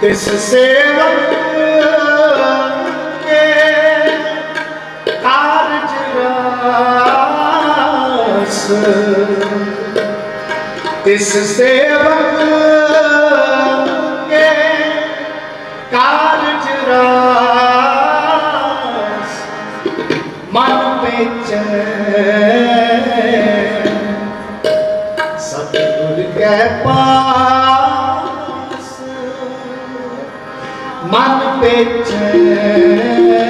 ਤਿਸ ਸੇਵਕ ਕੇ ਕਾਰਜ ਰਾਸ। ਤਿਸ ਸੇਵਕ ਕੇ ਕਾਰਜ ਰਾਸ। ਮਨ ਪੇਚੈ ਸਤਿਗੁਰ ਕੈ ਪਾ my picture.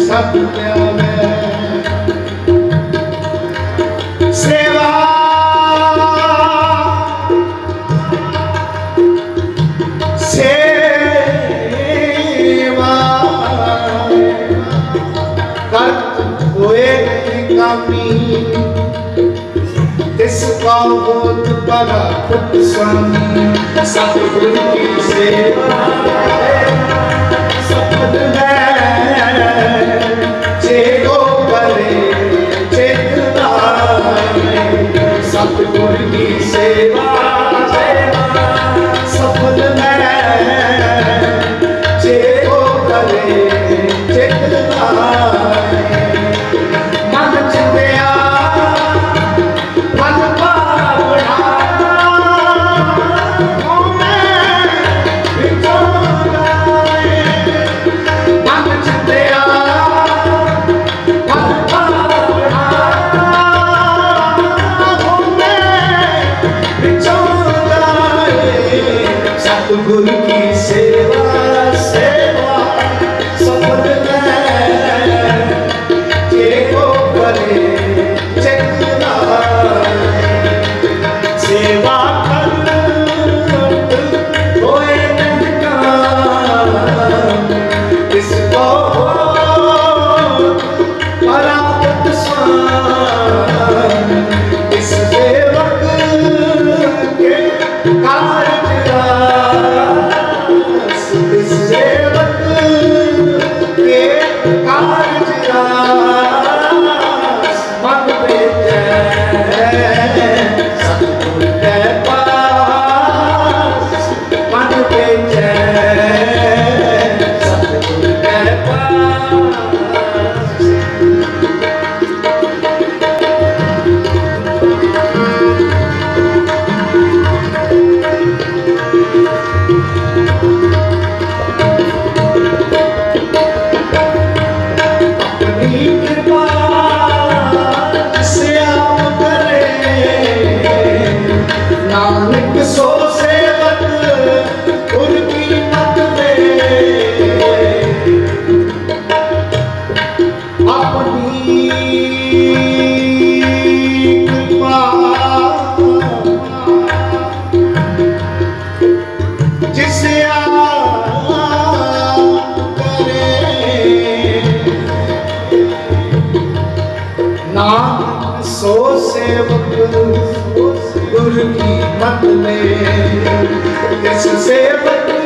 ਸਭ ਤੇ ਬਹੁਤ ਭਗਤ ਸੰਤ ਸਤਿਗੁਰ ਕੀ ਸੇਵਾ ਸਪਦ ਮੈਂ ਚੇਤੋ ਪਰੇ ਚੇਤਨਾ ਸਤਿਗੁਰ ਕੀ ਸੋ ਸੇਵਕ ਗੁਰ ਕੀ ਮਤ ਮੇ ਇਸ ਸੇਵਕ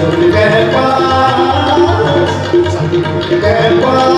Tempa, Tempa.